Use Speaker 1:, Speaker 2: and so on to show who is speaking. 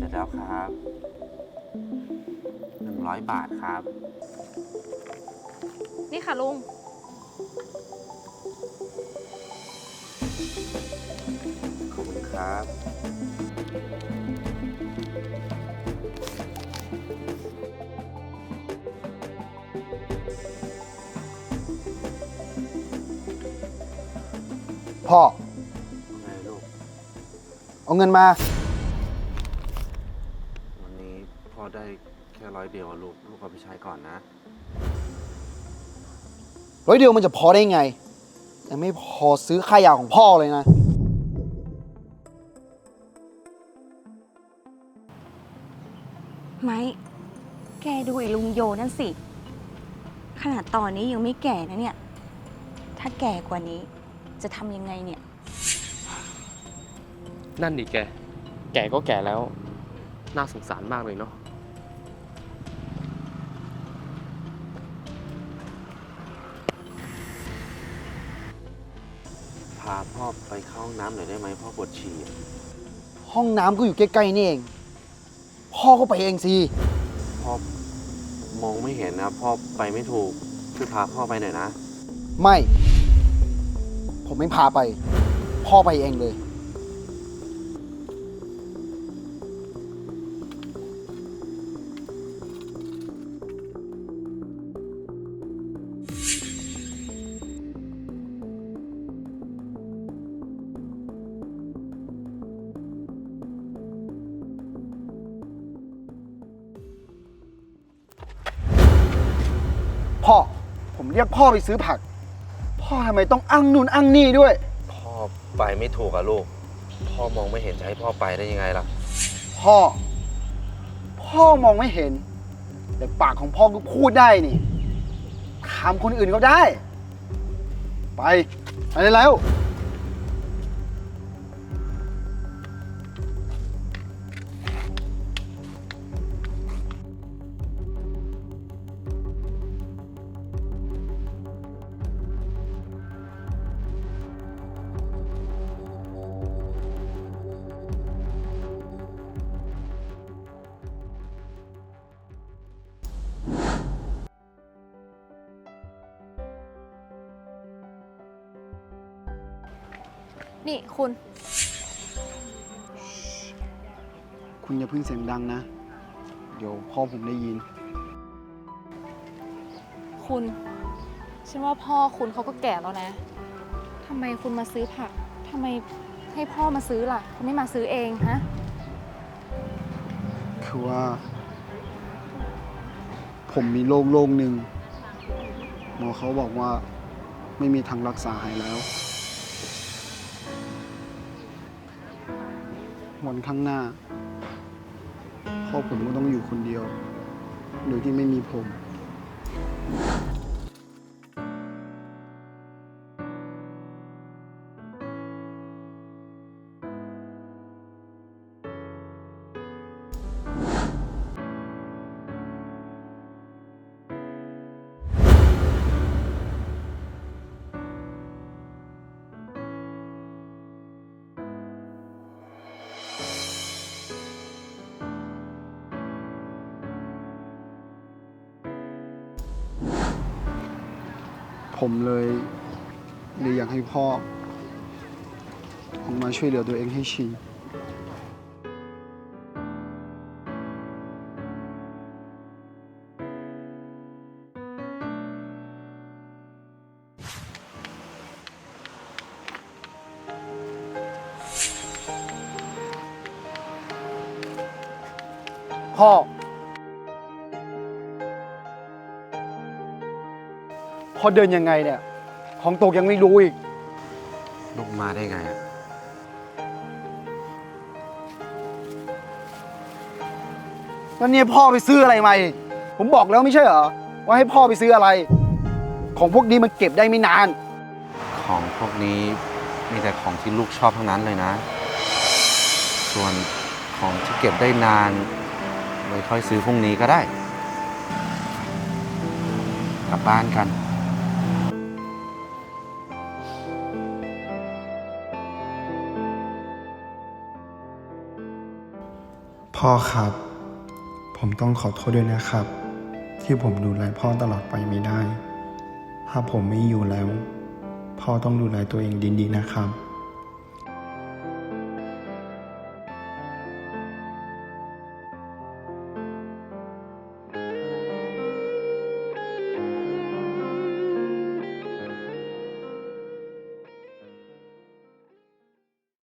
Speaker 1: เสร็จแล้วครับหนึ่งร้อยบาทครับ
Speaker 2: นี่ค่ะลุง
Speaker 1: ขอบคุณครับ
Speaker 3: พ่อ
Speaker 1: ไงลูก
Speaker 3: เอาเงินมา
Speaker 1: พ่อได้แค่ร้อยเดียวอะลูก ลูกเอาไปใช้ก่อนนะ
Speaker 3: ร้อยเดียวมันจะพอได้ไงยังไม่พอซื้อค่ายาของพ่อเลยนะ
Speaker 4: ไม้แกดูไอ้ลุงโยนั่นสิ ขนาดตอนนี้ยังไม่แก่นะเนี่ย ถ้าแก่กว่านี้จะทำยังไงเนี่ย
Speaker 5: นั่นดิแก แก่ก็แก่แล้ว น่าสงสารมากเลยเนาะ
Speaker 1: พาพ่อไปเข้าห้องน้ำหน่อยได้ไหมพ่อปวดฉี่อะ
Speaker 3: ห้องน้ำก็อยู่ใกล้ๆนี่เอง พ่อก็ไปเองสิ
Speaker 1: พ่อมองไม่เห็นนะ พ่อไปไม่ถูกช่วยพาพ่อไปหน่อยนะ
Speaker 3: ไม่ ผมไม่พาไป พ่อไปเองเลย เรียกพ่อไปซื้อผัก พ่อทำไมต้องอ้างนู่นอ้างนี่ด้วย
Speaker 1: พ่อไปไม่ถูกอะลูก พ่อมองไม่เห็นจะให้พ่อไปได้ยังไงล่ะ
Speaker 3: พ่อ พ่อมองไม่เห็น แต่ปากของพ่อก็พูดได้นี่ถามคนอื่นก็ได้ ไปไปได้แล้ว
Speaker 2: นี่คุณ
Speaker 3: คุณอย่าเพิ่งเสียงดังนะ เดี๋ยวพ่อผมได้ยิน
Speaker 2: คุณ ฉันว่าพ่อคุณเขาก็แก่แล้วนะ ทำไมคุณมาซื้อผัก ทำไมให้พ่อมาซื้อล่ะ คุณไม่มาซื้อเองฮะ
Speaker 3: คือว่า ผมมีโรคโรคหนึ่งหมอเขาบอกว่าไม่มีทางรักษาหายแล้ว วันข้างหน้าพ่อผมก็ต้องอยู่คนเดียว โดยที่ไม่มีผม ผมเลยเลยอยากให้พ่อออกมาช่วยเหลือตัวเองให้ชินพ่อ พ่อเดินยังไงเนี่ย ของตกยังไม่รู้อีก
Speaker 1: ลูกมาได้ไงอะ
Speaker 3: แล้วเนี่ยพ่อไปซื้ออะไรมาอีกผมบอกแล้วไม่ใช่เหรอ ว่าให้พ่อไปซื้ออะไร ของพวกนี้มันเก็บได้ไม่นาน
Speaker 1: ของพวกนี้มีแต่ของที่ลูกชอบทั้งนั้นเลยนะ ส่วนของที่เก็บได้นานไว้ค่อยซื้อพรุ่งนี้ก็ได้ กลับบ้านกัน
Speaker 6: พ่อครับ ผมต้องขอโทษด้วยนะครับ ที่ผมดูแลพ่อตลอดไปไม่ได้ ถ้าผมไม่อยู่แล้ว พ่อต้องดูแลตัวเองดีๆนะครับ